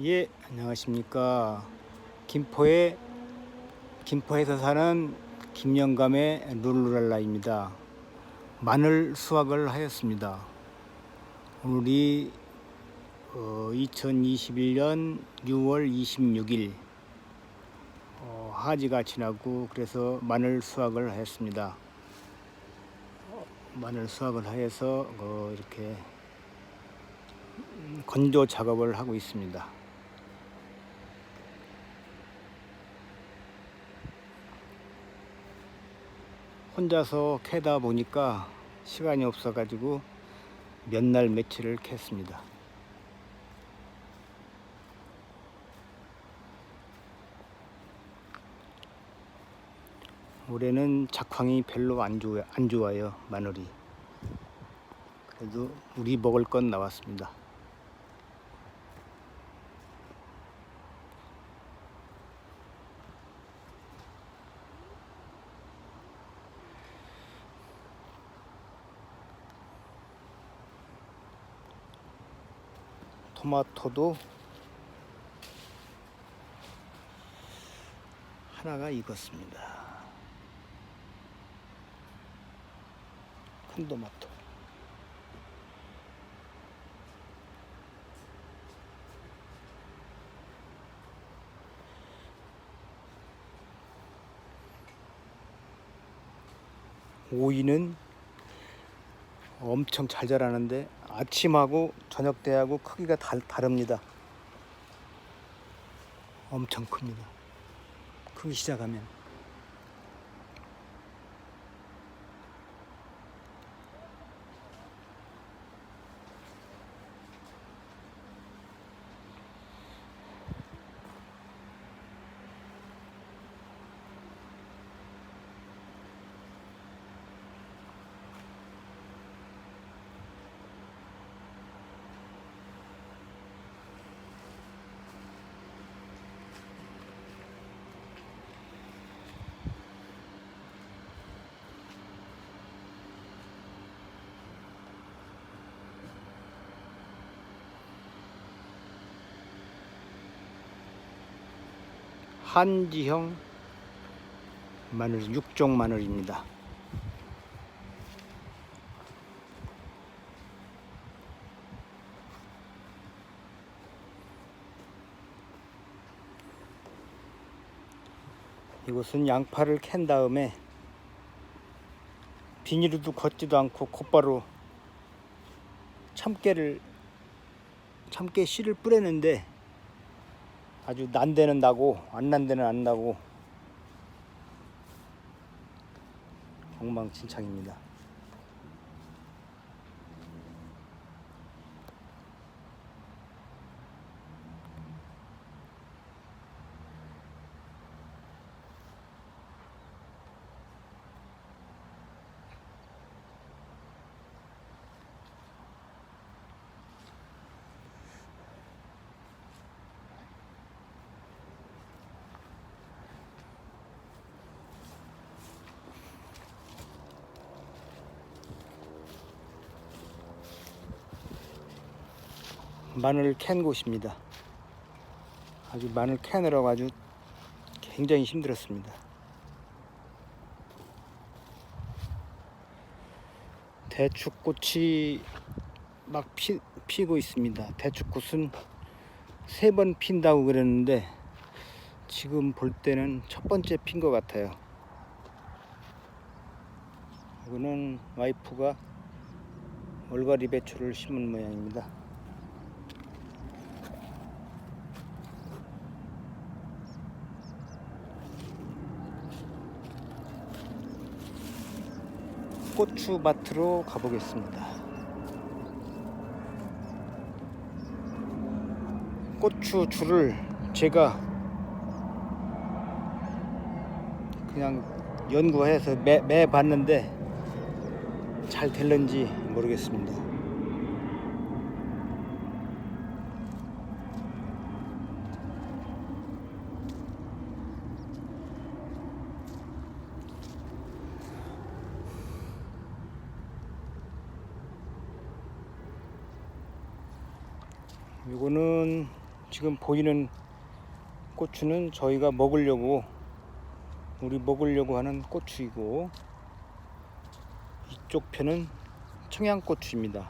예, 안녕하십니까. 김포에 김포에서 사는 김영감의 룰루랄라입니다. 마늘 수확을 하였습니다. 오늘이 어, 2021년 6월 26일 어, 하지가 지나고 그래서 마늘 수확을 하였습니다. 어, 마늘 수확을 하여서 어, 이렇게 음, 건조 작업을 하고 있습니다. 혼자서 캐다 보니까 시간이 없어가지고 몇 날 며칠을 캤습니다. 올해는 작황이 별로 안, 좋아, 안 좋아요 마늘이 그래도 우리 먹을 건 나왔습니다. 토마토도 하나가 익었습니다. 큰 토마토. 오이는 엄청 잘 자라는데 아침하고 저녁 때하고 크기가 다, 다릅니다. 엄청 큽니다. 크기 시작하면 한지형 마늘 육종 마늘입니다. 이것은 양파를 캔 다음에 비닐도 걷지도 않고 곧바로 참깨를 참깨 씨를 뿌렸는데 아주 난 데는 나고 안 난 데는 안 나고 엉망진창입니다. 마늘 캔 곳입니다. 아주 마늘 캐느라고 아주 굉장히 힘들었습니다. 대추꽃이 막 피, 피고 있습니다. 대추꽃은 세 번 핀다고 그랬는데 지금 볼 때는 첫 번째 핀 것 같아요. 이거는 와이프가 얼갈이 배추를 심은 모양입니다. 고추 밭으로 가보겠습니다. 고추 줄을 제가 그냥 연구해서 매, 매 봤는데 잘 될는지 모르겠습니다. 요거는 지금 보이는 고추는 저희가 먹으려고 우리 먹으려고 하는 고추이고 이쪽 편은 청양고추입니다.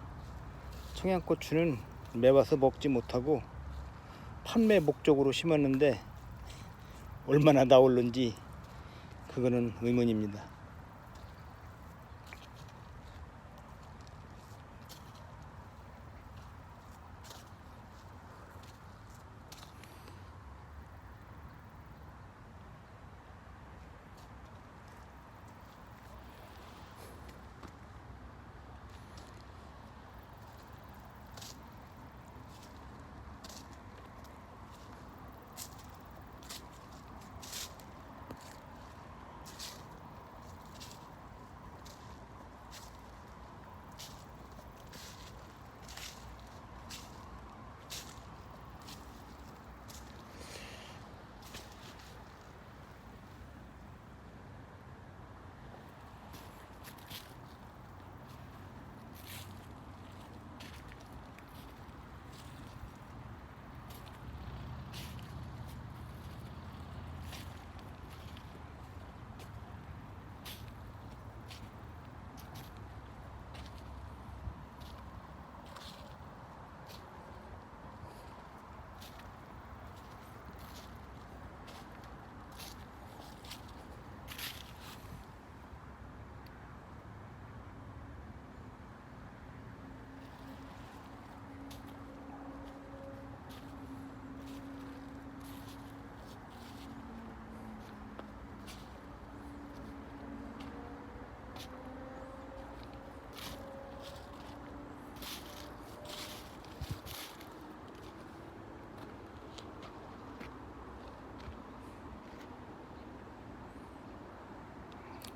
청양고추는 매워서 먹지 못하고 판매 목적으로 심었는데 얼마나 나올는지 그거는 의문입니다.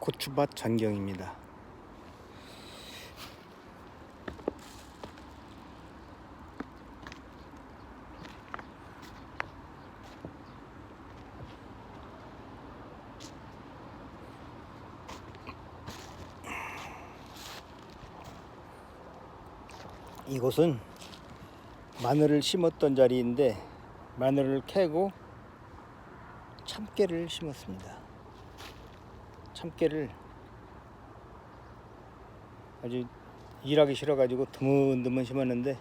고추밭 전경입니다. 이곳은 마늘을 심었던 자리인데 마늘을 캐고 참깨를 심었습니다. 참깨를 아주 일하기 싫어가지고 드문드문 심었는데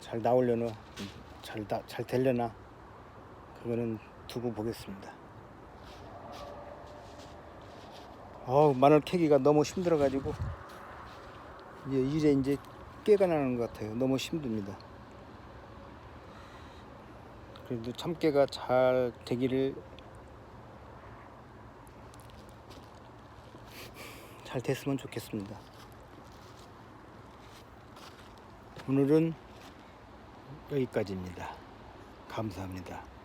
잘 나오려나 잘, 다, 잘 되려나 그거는 두고 보겠습니다. 어우 마늘 캐기가 너무 힘들어가지고 이제 일에 이제 깨가 나는 것 같아요. 너무 힘듭니다. 그래도 참깨가 잘 되기를 잘 됐으면 좋겠습니다. 오늘은 여기까지입니다. 감사합니다.